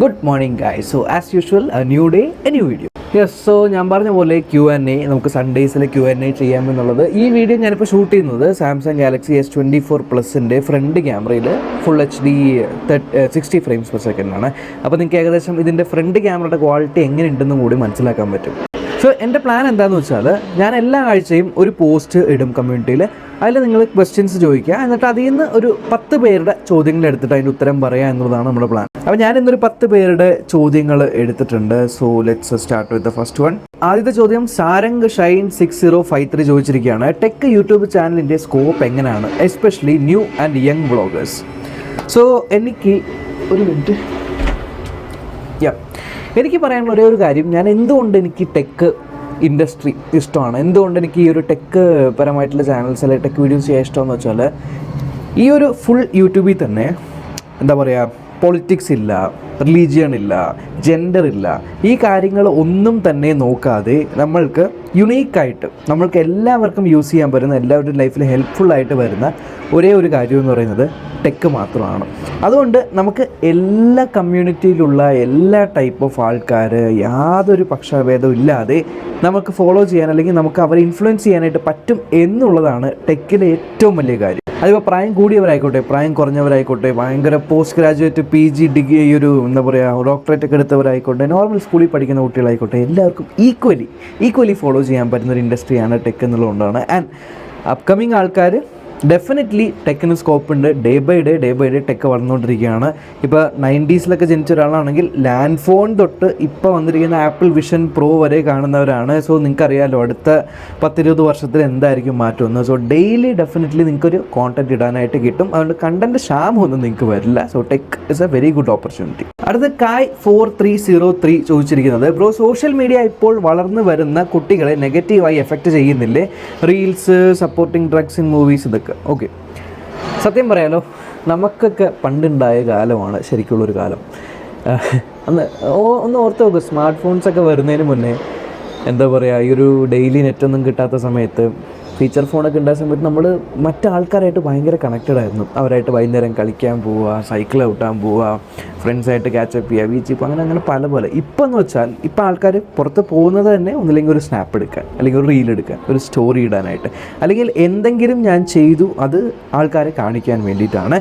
Good morning guys so as usual new day a new video yes so ഞാൻ പറഞ്ഞ പോലെ Q N A നമുക്ക് സൺഡേസിൽ Q N A ചെയ്യാമെന്നുള്ളത് ഈ വീഡിയോ ഞാനിപ്പോൾ ഷൂട്ട് ചെയ്യുന്നത് Samsung Galaxy S twenty four പ്ലസിന്റെ front ക്യാമറയിൽ full H D sixty frames per സെക്കൻഡാണ് അപ്പോൾ നിങ്ങൾക്ക് ഏകദേശം ഇതിന്റെ ഫ്രണ്ട് ക്യാമറയുടെ ക്വാളിറ്റി എങ്ങനെ കൂടി മനസ്സിലാക്കാൻ പറ്റും. സോ എന്റെ പ്ലാൻ എന്താണെന്ന് വെച്ചാൽ ഞാൻ എല്ലാ ആഴ്ചയും ഒരു പോസ്റ്റ് ഇടും കമ്മ്യൂണിറ്റിയിൽ അതിൽ നിങ്ങൾ ക്വസ്റ്റ്യൻസ് ചോദിക്കുക. എന്നിട്ട് അതിൽ നിന്ന് ഒരു പത്ത് പേരുടെ ചോദ്യങ്ങൾ എടുത്തിട്ട് അതിന്റെ ഉത്തരം പറയുക എന്നുള്ളതാണ് നമ്മുടെ പ്ലാൻ അപ്പോൾ ഞാൻ ഇന്നൊരു പത്ത് പേരുടെ ചോദ്യങ്ങൾ എടുത്തിട്ടുണ്ട്. So let's start with the first one ആദ്യത്തെ ചോദ്യം Sarang Shine six zero five three ചോദിച്ചിരിക്കുകയാണ്. Tech YouTube ചാനലിന്റെ സ്കോപ്പ് എങ്ങനെയാണ്? Especially new and young vloggers so എനിക്ക് ഒരു മിനിറ്റ് യാ എനിക്ക് പറയാനുള്ള ഒരേ ഒരു കാര്യം ഞാൻ എന്തുകൊണ്ട് എനിക്ക് ടെക്ക് ഇൻഡസ്ട്രി ഇഷ്ടമാണ്? എന്തുകൊണ്ട് എനിക്ക് ഈ ഒരു ടെക്ക് പരമായിട്ടുള്ള ചാനൽസ് അല്ലെങ്കിൽ ടെക് വീഡിയോസ് ചെയ്യാൻ ഇഷ്ടമെന്ന് വെച്ചാൽ ഈ ഒരു ഫുൾ യൂട്യൂബിൽ തന്നെ എന്താ പറയുക പൊളിറ്റിക്സ് ഇല്ല റിലീജിയൺ ഇല്ല ജെൻഡർ ഇല്ല ഈ കാര്യങ്ങൾ ഒന്നും തന്നെ നോക്കാതെ നമ്മൾക്ക് യുണീക്കായിട്ട് നമ്മൾക്ക് എല്ലാവർക്കും യൂസ് ചെയ്യാൻ പറ്റുന്ന എല്ലാവരുടെയും ലൈഫിൽ ഹെൽപ്ഫുള്ളായിട്ട് വരുന്ന ഒരേ ഒരു കാര്യം എന്ന് പറയുന്നത് ടെക്ക് മാത്രമാണ്. അതുകൊണ്ട് നമുക്ക് എല്ലാ കമ്മ്യൂണിറ്റിയിലുള്ള എല്ലാ ടൈപ്പ് ഓഫ് ആൾക്കാർ യാതൊരു പക്ഷഭേദവും ഇല്ലാതെ നമുക്ക് ഫോളോ ചെയ്യാൻ അല്ലെങ്കിൽ നമുക്ക് അവരെ ഇൻഫ്ലുവൻസ് ചെയ്യാനായിട്ട് പറ്റും എന്നുള്ളതാണ് ടെക്കിലെ ഏറ്റവും വലിയ കാര്യം. അതിപ്പോൾ പ്രായം കൂടിയവരായിക്കോട്ടെ പ്രായം കുറഞ്ഞവരായിക്കോട്ടെ ഭയങ്കര post graduate P G degree ഒരു എന്താ പറയുക ഡോക്ടറേറ്റ് ഒക്കെ എടുത്തവരായിക്കോട്ടെ നോർമൽ സ്കൂളിൽ പഠിക്കുന്ന കുട്ടികളായിക്കോട്ടെ എല്ലാവർക്കും ഈക്വലി ഈക്വലി ഫോളോ ചെയ്യാൻ പറ്റുന്ന ഒരു ഇൻഡസ്ട്രിയാണ് ടെക് എന്നുള്ളതുകൊണ്ടാണ്. ആൻഡ് അപ്കമിങ് ആൾക്കാർ ഡെഫിനറ്റ്ലി ടെക്കിന് സ്കോപ്പ് ഉണ്ട്. Day by day day by day tech വളർന്നുകൊണ്ടിരിക്കുകയാണ്. ഇപ്പോൾ നയന്റീസിലൊക്കെ ജനിച്ച ഒരാളാണെങ്കിൽ ലാൻഡ് ഫോൺ തൊട്ട് ഇപ്പോൾ വന്നിരിക്കുന്ന ആപ്പിൾ വിഷൻ പ്രോ വരെ കാണുന്നവരാണ്. സോ നിങ്ങൾക്കറിയാമല്ലോ അടുത്ത പത്തിരുപത് വർഷത്തിൽ എന്തായിരിക്കും മാറ്റമെന്ന് സോ ഡെയിലി ഡെഫിനറ്റ്ലി നിങ്ങൾക്കൊരു കോണ്ടന്റ് ഇടാനായിട്ട് കിട്ടും. അതുകൊണ്ട് കണ്ടന്റ് ക്ഷാമമൊന്നും നിങ്ങൾക്ക് വരില്ല. So tech is a very good opportunity അടുത്ത കായ് ഫോർ ത്രീ സീറോ ത്രീ ചോദിച്ചിരിക്കുന്നത് ബ്രോ സോഷ്യൽ മീഡിയ ഇപ്പോൾ വളർന്നു വരുന്ന കുട്ടികളെ നെഗറ്റീവായി എഫക്റ്റ് ചെയ്യുന്നില്ലേ? Reels supporting drugs in movies ഇതൊക്കെ. ഓക്കെ സത്യം പറയാലോ നമുക്കൊക്കെ പണ്ടുണ്ടായ കാലമാണ് ശരിക്കുള്ളൊരു കാലം. അന്ന് ഓ- ഒന്ന് ഓർത്ത് നോക്കുക സ്മാർട്ട് ഫോൺസൊക്കെ വരുന്നതിന് മുന്നേ എന്താ പറയുക ഈ ഒരു ഡെയിലി നെറ്റൊന്നും കിട്ടാത്ത സമയത്ത് ഫീച്ചർ ഫോണൊക്കെ ഉണ്ടായ സമയത്ത് നമ്മൾ മറ്റാൾക്കാരായിട്ട് ഭയങ്കര കണക്റ്റഡ് ആയിരുന്നു. അവരായിട്ട് വൈകുന്നേരം കളിക്കാൻ പോവുക സൈക്കിൾ ഔട്ടാൻ പോവുക ഫ്രണ്ട്സായിട്ട് ക്യാച്ചപ്പ് ചെയ്യുക ബീച്ചിൽ പോകുക അങ്ങനെ അങ്ങനെ പല പോലെ. ഇപ്പം എന്ന് വെച്ചാൽ ഇപ്പം ആൾക്കാർ പുറത്ത് പോകുന്നത് തന്നെ ഒന്നില്ലെങ്കിൽ ഒരു സ്നാപ്പ് എടുക്കാൻ അല്ലെങ്കിൽ ഒരു റീൽ എടുക്കാൻ ഒരു സ്റ്റോറി ഇടാനായിട്ട്. അല്ലെങ്കിൽ എന്തെങ്കിലും ഞാൻ ചെയ്തു അത് ആൾക്കാരെ കാണിക്കാൻ വേണ്ടിയിട്ടാണ്.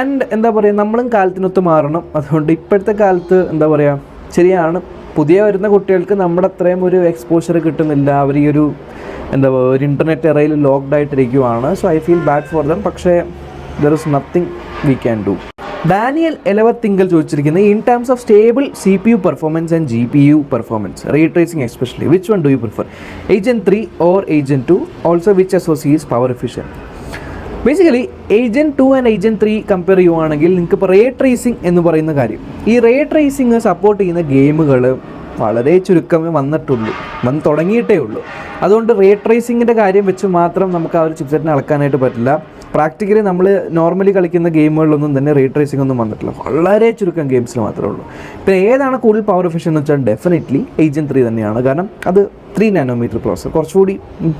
ആൻഡ് എന്താ പറയുക നമ്മളും കാലത്തിനൊത്ത് മാറണം. അതുകൊണ്ട് ഇപ്പോഴത്തെ കാലത്ത് എന്താ പറയുക ശരിയാണ് പുതിയ വരുന്ന കുട്ടികൾക്ക് നമ്മുടെ അത്രയും ഒരു എക്സ്പോഷർ കിട്ടുന്നില്ല. അവർ ഈ ഒരു എന്താ ഒരു ഇന്റർനെറ്റ് എറയിൽ locked ആയിട്ടിരിക്കുവാണ്. So I feel bad for them പക്ഷേ there is nothing we can do Daniel Elavathingal ചോദിച്ചിരിക്കുന്നത് in terms of stable C P U performance and G P U performance retracing especially which one do you prefer agent three or agent two also which associates power efficient basically agent two and agent three compare ചെയ്യുവാണെങ്കിൽ നിങ്ങൾക്ക് ഇപ്പോൾ ray tracing എന്ന് പറയുന്ന കാര്യം. ഈ ray tracing support ചെയ്യുന്ന ഗെയിമുകൾ വളരെ ചുരുക്കമേ വന്നിട്ടുള്ളൂ. വന്ന് തുടങ്ങിയിട്ടേ ഉള്ളൂ. അതുകൊണ്ട് റേ ട്രേസിങ്ങിന്റെ കാര്യം വെച്ച് മാത്രം നമുക്ക് ആ ഒരു ചിപ്സെറ്റിനെ അളക്കാനായിട്ട് പറ്റില്ല. പ്രാക്ടിക്കലി നമ്മൾ നോർമലി കളിക്കുന്ന ഗെയിമുകളിലൊന്നും തന്നെ റേ ട്രേസിംഗ് ഒന്നും വന്നിട്ടില്ല. വളരെ ചുരുക്കം ഗെയിംസിൽ മാത്രമേ ഉള്ളൂ. പിന്നെ ഏതാണ് കൂടുതൽ പവർ എഫിഷ്യൻ എന്ന് വെച്ചാൽ ഡെഫിനറ്റ്ലി ഏജൻ ത്രീ തന്നെയാണ്. കാരണം അത് ത്രീ നാനോമീറ്റർ പ്രോസർ കുറച്ചുകൂടി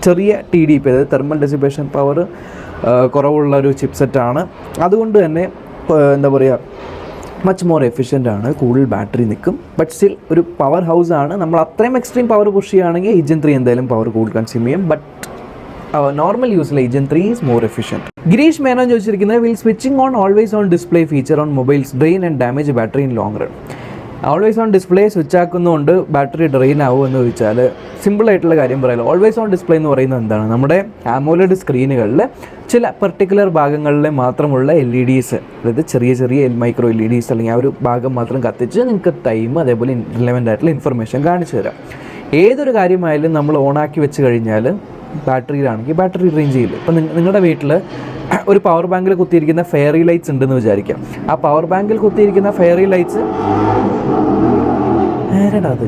ചെറിയ ടി ഡി പി അതായത് തെർമൽ ഡെസിബേഷൻ പവർ കുറവുള്ള ഒരു ചിപ്സെറ്റാണ് അതുകൊണ്ട് തന്നെ എന്താ പറയുക മച്ച് മോർ എഫിഷ്യന്റ് ആണ്. കൂടുതൽ ബാറ്ററി നിൽക്കും. ബട്ട് സ്റ്റിൽ ഒരു പവർ ഹൗസ് ആണ്. നമ്മൾ അത്രയും എക്സ്ട്രീം പവർ പുഷ് ചെയ്യുകയാണെങ്കിൽ ഇജൻ ത്രീ എന്തായാലും പവർ കൂടുതൽ കൺസ്യൂം ചെയ്യും. But normal യൂസിൽ agent three is more efficient Girish Menon ചോദിച്ചിരിക്കുന്നത് will switching on always on display feature on mobiles drain and damage battery in long run always on display switch ആക്കുന്നതുകൊണ്ട് battery drain ആവുമോ എന്ന് ചോദിച്ചാൽ simple ആയിട്ടുള്ള കാര്യം പറയാം always on display എന്ന് പറയുന്നത് എന്താണ്? നമ്മുടെ ആമോലഡ് സ്ക്രീനുകളിൽ ചില പെർട്ടിക്കുലർ ഭാഗങ്ങളിൽ മാത്രമുള്ള എൽ ഇ ഡിസ് അതായത് ചെറിയ ചെറിയ L micro L E Ds അല്ലെങ്കിൽ ആ ഒരു ഭാഗം മാത്രം കത്തിച്ച് നിങ്ങൾക്ക് ടൈം അതേപോലെ റിലവന്റ് ആയിട്ടുള്ള ഇൻഫർമേഷൻ കാണിച്ചു തരാം. ഏതൊരു കാര്യമായാലും നമ്മൾ ഓണാക്കി വെച്ച് കഴിഞ്ഞാൽ ബാറ്ററിയിലാണെങ്കിൽ ബാറ്ററി ഡ്രെയിൻ ചെയ്യില്ല? ഇപ്പം നിങ്ങളുടെ വീട്ടിൽ ഒരു പവർ ബാങ്കിൽ കുത്തിയിരിക്കുന്ന ഫെയറി ലൈറ്റ്സ് ഉണ്ടെന്ന് വിചാരിക്കാം. ആ പവർ ബാങ്കിൽ കുത്തിയിരിക്കുന്ന ഫെയറി ലൈറ്റ്സ് അത്.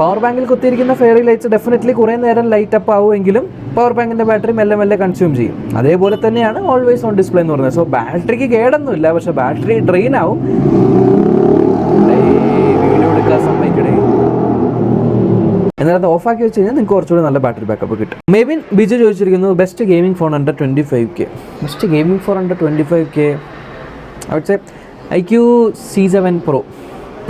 പവർ ബാങ്കിൽ കുത്തിയിരിക്കുന്ന ഫെയറി ലൈറ്റ്സ് ഡെഫിനറ്റ്ലി കുറേ നേരം ലൈറ്റ് അപ്പ് ആവുമെങ്കിലും പവർ ബാങ്കിന്റെ ബാറ്ററി മെല്ലെ മെല്ലെ കൺസ്യൂം ചെയ്യും. അതേപോലെ തന്നെയാണ് ഓൾവേസ് ഓൺ ഡിസ്പ്ലേ എന്ന് പറയുന്നത്. സോ ബാറ്ററിക്ക് കേടൊന്നുമില്ല. പക്ഷേ ബാറ്ററി ഡ്രെയിൻ ആവും വീഡിയോ എടുക്കാൻ സമ്മതിക്കണേ എന്നാൽ അത് ഓഫാക്കി വെച്ച് കഴിഞ്ഞാൽ നിങ്ങൾക്ക് കുറച്ചുകൂടി നല്ല ബാറ്ററി ബാക്കപ്പ് കിട്ടും. Mebin Biju ചോദിച്ചിരിക്കുന്നു best gaming phone under twenty five K best gaming phone under twenty five K അവിടുത്തെ I Q C seven pro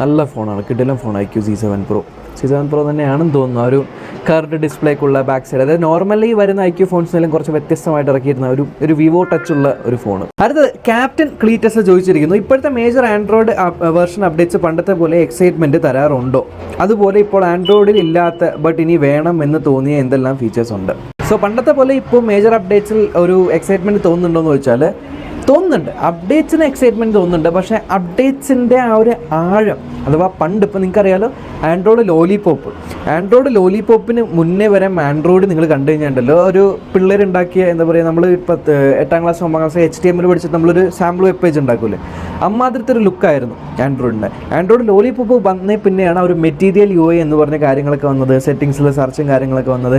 നല്ല ഫോണാണ് കിടിലം phone I Q C seven pro C seven pro തന്നെയാണെന്ന് തോന്നുന്നു. ഒരു കർഡ് ഡിസ്പ്ലേക്കുള്ള back side അതായത് normally വരുന്ന ഐ ക്യു ഫോൺസിനെല്ലാം കുറച്ച് വ്യത്യസ്തമായിട്ട് ഇറക്കിയിരുന്ന ഒരു ഒരു വിവോ ടച്ച് ഉള്ള ഒരു ഫോൺ അടുത്തത് ക്യാപ്റ്റൻ ക്ലീറ്റസ് ചോദിച്ചിരിക്കുന്നു. ഇപ്പോഴത്തെ മേജർ ആൻഡ്രോയിഡ് വേർഷൻ അപ്ഡേറ്റ്സ് പണ്ടത്തെ പോലെ എക്സൈറ്റ്മെന്റ് തരാറുണ്ടോ? അതുപോലെ ഇപ്പോൾ ആൻഡ്രോയിഡിൽ ഇല്ലാത്ത ബട്ട് ഇനി വേണം എന്ന് തോന്നിയ എന്തെല്ലാം ഫീച്ചേഴ്സ് ഉണ്ട്? സോ പണ്ടത്തെ പോലെ ഇപ്പോൾ മേജർ അപ്ഡേറ്റ്സിൽ ഒരു എക്സൈറ്റ്മെന്റ് തോന്നുന്നുണ്ടോ എന്ന് ചോദിച്ചാൽ തോന്നുന്നുണ്ട്. അപ്ഡേറ്റ്സിന് എക്സൈറ്റ്മെന്റ് തോന്നുന്നുണ്ട്. പക്ഷേ അപ്ഡേറ്റ്സിന്റെ ആ ഒരു ആഴം അഥവാ പണ്ട് ഇപ്പോൾ നിങ്ങൾക്കറിയാലോ ആൻഡ്രോയിഡ് ലോലിപോപ്പ് ആൻഡ്രോയിഡ് ലോലിപോപ്പിന് മുന്നേ വരെ ആൻഡ്രോയിഡ് നിങ്ങൾ കണ്ടു കഴിഞ്ഞിട്ടുണ്ടല്ലോ ഒരു പിള്ളേരുണ്ടാക്കിയ എന്താ പറയുക നമ്മൾ പത്ത് എട്ടാം ക്ലാസ് ഒമ്പതാം ക്ലാസ് എച്ച് ടി എമ്മിൽ പഠിച്ചിട്ട് നമ്മളൊരു സാമ്പിൾ വെബ് പേജ് ഉണ്ടാക്കൂലേ? അമ്മാതിരത്തെ ഒരു ലുക്കായിരുന്നു ആൻഡ്രോയിഡിന്റെ ആൻഡ്രോയിഡ് ലോലിപോപ്പ് വന്നേ പിന്നെയാണ് ആ ഒരു മെറ്റീരിയൽ യു എന്ന് പറഞ്ഞ കാര്യങ്ങളൊക്കെ വന്നത് സെറ്റിങ്സിൽ സെർച്ചും കാര്യങ്ങളൊക്കെ വന്നത്.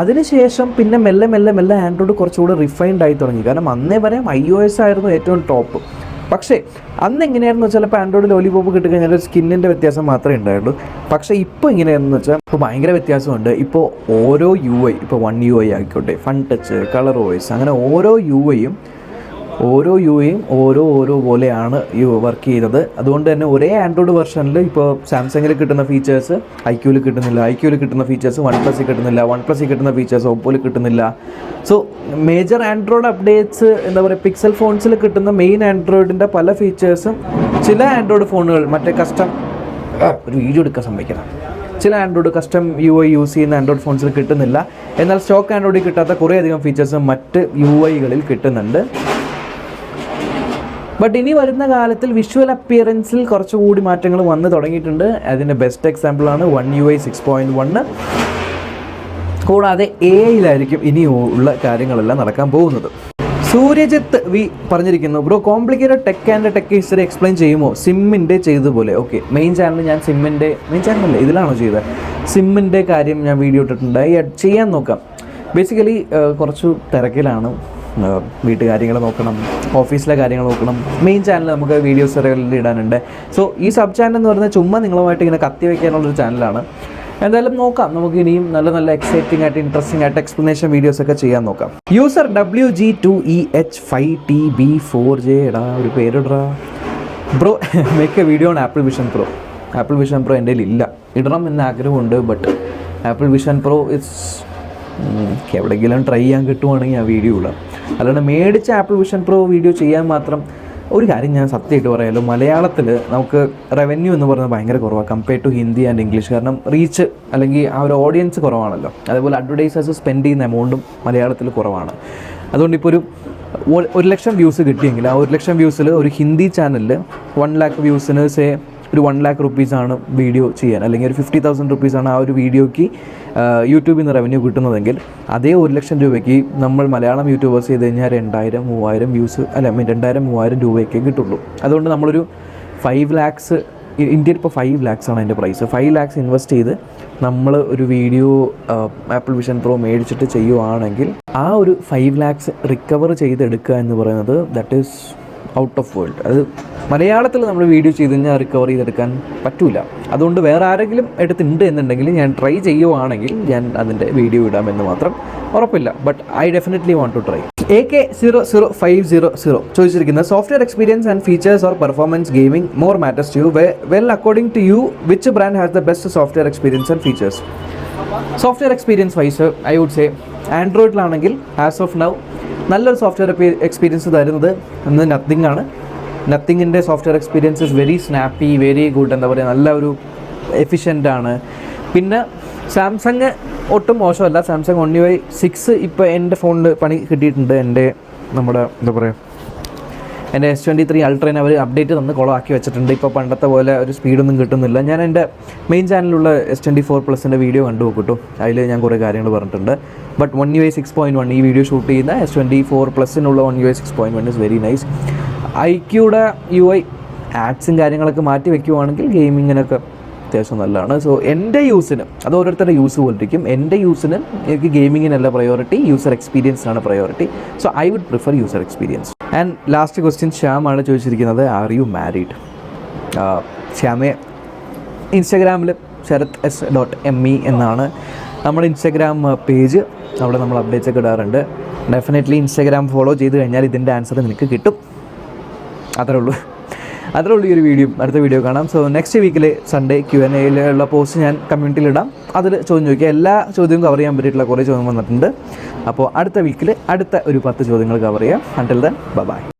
അതിനുശേഷം പിന്നെ മെല്ലെ മെല്ലെ മെല്ലെ ആൻഡ്രോയിഡ് കുറച്ചുകൂടി റിഫൈൻഡ് ആയി തുടങ്ങി. കാരണം അന്നേ വരെ ഐ ഒ എസ് ആയിരുന്നു ഏറ്റവും ടോപ്പ് പക്ഷേ അന്ന് എങ്ങനെയായിരുന്നു വെച്ചാൽ ഇപ്പോൾ ആൻഡ്രോയിഡ് ലോലിപോപ്പ് കിട്ടിക്കഴിഞ്ഞാൽ സ്കിന്നിന്റെ വ്യത്യാസം മാത്രമേ ഉണ്ടായുള്ളൂ. പക്ഷേ ഇപ്പോൾ എങ്ങനെയാണെന്ന് വെച്ചാൽ ഇപ്പോൾ ഭയങ്കര വ്യത്യാസമുണ്ട്. ഇപ്പോൾ ഓരോ യു ഐ ഇപ്പോൾ വൺ യു ഐ ആയിക്കോട്ടെ ഫൺ ടച്ച് കളർ വോയിസ് അങ്ങനെ ഓരോ യു ഐയും ഓരോ യു എയും ഓരോ ഓരോ പോലെയാണ് യു വർക്ക് ചെയ്തത്. അതുകൊണ്ട് തന്നെ ഒരേ ആൻഡ്രോയിഡ് വെർഷനിൽ ഇപ്പോൾ സാംസങ്ങിൽ കിട്ടുന്ന ഫീച്ചേഴ്സ് ഐ ക്യൂവിൽ കിട്ടുന്നില്ല. ഐ ക്യൂവിൽ കിട്ടുന്ന ഫീച്ചേഴ്സ് വൺ പ്ലസ് കിട്ടുന്നില്ല. വൺ പ്ലസ് കിട്ടുന്ന ഫീച്ചേഴ്സ് ഒപ്പോയിൽ കിട്ടുന്നില്ല. സോ മേജർ ആൻഡ്രോയിഡ് അപ്ഡേറ്റ്സ് എന്താ പറയുക പിക്സൽ ഫോൺസിൽ കിട്ടുന്ന മെയിൻ ആൻഡ്രോയിഡിന്റെ പല ഫീച്ചേഴ്സും ചില ആൻഡ്രോയിഡ് ഫോണുകൾ മറ്റേ കസ്റ്റം ഒരു വീഡിയോ എടുക്കാൻ സമ്മതിക്കണം. ചില android custom U I use ചെയ്യുന്ന ആൻഡ്രോയിഡ് ഫോൺസിൽ കിട്ടുന്നില്ല. എന്നാൽ സ്റ്റോക്ക് ആൻഡ്രോയിഡിൽ കിട്ടാത്ത കുറേയധികം ഫീച്ചേഴ്സ് മറ്റ് യു ഐകളിൽ കിട്ടുന്നുണ്ട്. ബട്ട് ഇനി വരുന്ന കാലത്തിൽ വിഷ്വൽ അപ്പിയറൻസിൽ കുറച്ചുകൂടി മാറ്റങ്ങൾ വന്ന് തുടങ്ങിയിട്ടുണ്ട്. അതിന്റെ ബെസ്റ്റ് എക്സാമ്പിളാണ് one U I six point one കൂടാതെ എ ഐയിലായിരിക്കും ഇനി ഉള്ള കാര്യങ്ങളെല്ലാം നടക്കാൻ പോകുന്നത്. സൂര്യജിത്ത് വി പറഞ്ഞിരിക്കുന്നു bro complicated tech and tech history explain ചെയ്യുമോ? സിമ്മിന്റെ ചെയ്തതുപോലെ ഓക്കെ മെയിൻ ചാനൽ ഞാൻ സിമ്മിന്റെ മെയിൻ ചാനലല്ല ഇതിലാണോ ചെയ്തത് സിമ്മിന്റെ കാര്യം ഞാൻ വീഡിയോ ഇട്ടിട്ടുണ്ട്. ഈ ചെയ്യാൻ നോക്കാം. ബേസിക്കലി കുറച്ച് തിരക്കിലാണ്. വീട്ടു കാര്യങ്ങൾ നോക്കണം ഓഫീസിലെ കാര്യങ്ങൾ നോക്കണം. മെയിൻ ചാനൽ നമുക്ക് വീഡിയോസ് ഇടാനുണ്ട്. സോ ഈ സബ് ചാനൽ എന്ന് പറയുന്നത് ചുമ്മാ നിങ്ങളുമായിട്ട് ഇങ്ങനെ കത്തി വയ്ക്കാനുള്ളൊരു ചാനലാണ് എന്തായാലും നോക്കാം. നമുക്ക് ഇനിയും നല്ല നല്ല എക്സൈറ്റിംഗ് ആയിട്ട് ഇൻട്രസ്റ്റിംഗ് ആയിട്ട് എക്സ്പ്ലനേഷൻ വീഡിയോസ് ഒക്കെ ചെയ്യാൻ നോക്കാം. User W G two E H five T B four J എടാ ഒരു പേരിടാ bro make a video on Apple Vision Pro Apple Vision Pro എന്റെ ഇല്ല. ഇടണം എന്ന് ആഗ്രഹമുണ്ട് but Apple Vision Pro it's എവിടെയെങ്കിലും ട്രൈ ചെയ്യാൻ കിട്ടുവാണെങ്കിൽ ആ വീഡിയോ ഇടാം. അല്ലാണ്ട് മേടിച്ച ആപ്പിൾ വിഷൻ പ്രോ വീഡിയോ ചെയ്യാൻ മാത്രം ഒരു കാര്യം ഞാൻ സത്യമായിട്ട് പറയാമല്ലോ മലയാളത്തിൽ നമുക്ക് റവന്യൂ എന്ന് പറയുന്നത് ഭയങ്കര കുറവാണ് compare to Hindi and English കാരണം റീച്ച് അല്ലെങ്കിൽ ആ ഒരു ഓഡിയൻസ് കുറവാണല്ലോ. അതേപോലെ അഡ്വർടൈസേഴ്സ് സ്പെൻഡ് ചെയ്യുന്ന എമൗണ്ടും മലയാളത്തിൽ കുറവാണ്. അതുകൊണ്ട് ഇപ്പോൾ ഒരു ഒരു ലക്ഷം വ്യൂസ് കിട്ടിയെങ്കിൽ ആ ഒരു ലക്ഷം വ്യൂസിൽ ഒരു ഹിന്ദി ചാനലിൽ വൺ ലാക്ക് വ്യൂസിന് സേ ഒരു വൺ ലാക്ക് റുപ്പീസാണ് വീഡിയോ ചെയ്യാൻ അല്ലെങ്കിൽ ഒരു ഫിഫ്റ്റി തൗസൻഡ് റുപ്പീസാണ് ആ ഒരു വീഡിയോയ്ക്ക് യൂട്യൂബിൽ നിന്ന് റവന്യൂ കിട്ടുന്നതെങ്കിൽ അതേ ഒരു ലക്ഷം രൂപയ്ക്ക് നമ്മൾ മലയാളം യൂട്യൂബേഴ്സ് ചെയ്ത് കഴിഞ്ഞാൽ രണ്ടായിരം മൂവായിരം വ്യൂസ് അല്ല മീൻ രണ്ടായിരം മൂവായിരം രൂപയൊക്കെ കിട്ടുള്ളൂ. അതുകൊണ്ട് നമ്മളൊരു ഫൈവ് ലാക്സ് ഇന്ത്യയിൽ ഇപ്പോൾ ഫൈവ് ലാക്സ് ആണ് അതിന്റെ പ്രൈസ് ഫൈവ് ലാക്സ് ഇൻവെസ്റ്റ് ചെയ്ത് നമ്മൾ ഒരു വീഡിയോ ആപ്പിൾ വിഷൻ പ്രോ മേടിച്ചിട്ട് ചെയ്യുവാണെങ്കിൽ ആ ഒരു ഫൈവ് ലാക്സ് റിക്കവർ ചെയ്തെടുക്കുക എന്ന് പറയുന്നത് that is out of world അത് മലയാളത്തിൽ നമ്മൾ വീഡിയോ ചെയ്ത് കഴിഞ്ഞാൽ റിക്കവർ ചെയ്തെടുക്കാൻ പറ്റൂല. അതുകൊണ്ട് വേറെ ആരെങ്കിലും എടുത്തിട്ടുണ്ട് എന്നുണ്ടെങ്കിൽ ഞാൻ ട്രൈ ചെയ്യുവാണെങ്കിൽ ഞാൻ അതിന്റെ വീഡിയോ ഇടാമെന്ന് മാത്രം ഉറപ്പില്ല. But I definitely want to try A K zero zero five zero zero ചോദിച്ചിരിക്കുന്നത് software experience and features or performance gaming more matters to you well according to you which brand has the best software experience and features software experience wise I would say ആൻഡ്രോയിഡിലാണെങ്കിൽ as of now നല്ലൊരു software experience തരുന്നത് എന്ന് Nothing ആണ്. നത്തിങ്ങിന്റെ software experience is very snappy very good എന്താ പറയുക നല്ല ഒരു efficient ആണ്. പിന്നെ സാംസങ് ഒട്ടും മോശമല്ല. Samsung one U I six ഇപ്പോൾ എന്റെ ഫോണിൽ പണി കിട്ടിയിട്ടുണ്ട് എന്റെ നമ്മുടെ എന്താ പറയുക എന്റെ എസ് ട്വന്റി ത്രീ അൾട്രേനെ അവർ അപ്ഡേറ്റ് തന്ന് കുളമാക്കി വെച്ചിട്ടുണ്ട്. ഇപ്പോൾ പണ്ടത്തെ പോലെ ഒരു സ്പീഡൊന്നും കിട്ടുന്നില്ല. ഞാൻ എന്റെ മെയിൻ ചാനലിലുള്ള എസ് ട്വന്റി ഫോർ പ്ലസിന്റെ വീഡിയോ കണ്ടു നോക്കിട്ടു അതിൽ ഞാൻ കുറേ കാര്യങ്ങൾ പറഞ്ഞിട്ടുണ്ട്. But one U I six point one ഈ വീഡിയോ ഷൂട്ട് ചെയ്യുന്ന S twenty four പ്ലസിനുള്ള one U I six point one is very nice I ക്യൂടെ U I ആഡ്സും കാര്യങ്ങളൊക്കെ മാറ്റി വെക്കുവാണെങ്കിൽ ഗെയിമിങ്ങിനൊക്കെ അത്യാവശ്യം നല്ലതാണ്. സോ എന്റെ യൂസിന് അത് ഓരോരുത്തരുടെ യൂസ് പോലിരിക്കും എന്റെ യൂസിന് എനിക്ക് ഗെയിമിങ്ങിനല്ല priority user എക്സ്പീരിയൻസിനാണ് priority so I would prefer user experience and last question ശ്യാമാണ് ചോദിച്ചിരിക്കുന്നത് ആർ യു മാരീഡ് ശ്യാമയെ ഇൻസ്റ്റാഗ്രാമിൽ Sarath S dot M E എന്നാണ് നമ്മുടെ ഇൻസ്റ്റാഗ്രാം പേജ് അവിടെ നമ്മൾ അപ്ഡേറ്റ്സ് ഒക്കെ ഇടാറുണ്ട്. ഡെഫിനറ്റ്ലി ഇൻസ്റ്റാഗ്രാം ഫോളോ ചെയ്ത് കഴിഞ്ഞാൽ ഇതിന്റെ ആൻസർ നിനക്ക് കിട്ടും. അത്രേ ഉള്ളൂ. അത്രേ ഉള്ളൂ ഈ ഒരു വീഡിയോ അടുത്ത വീഡിയോ കാണാം. സോ നെക്സ്റ്റ് വീക്കിൽ സൺഡേ ക്യു എൻ എയിലുള്ള പോസ്റ്റ് ഞാൻ കമ്മ്യൂണിറ്റിയിൽ ഇടാം. അതിൽ ചോദ്യം ചോദിക്കുക. എല്ലാ ചോദ്യവും കവർ ചെയ്യാൻ പറ്റിയിട്ടുള്ള കുറേ ചോദ്യം വന്നിട്ടുണ്ട്. അപ്പോൾ അടുത്ത വീക്കിൽ അടുത്ത ഒരു പത്ത് ചോദ്യങ്ങൾ കവർ ചെയ്യാം. Until then bye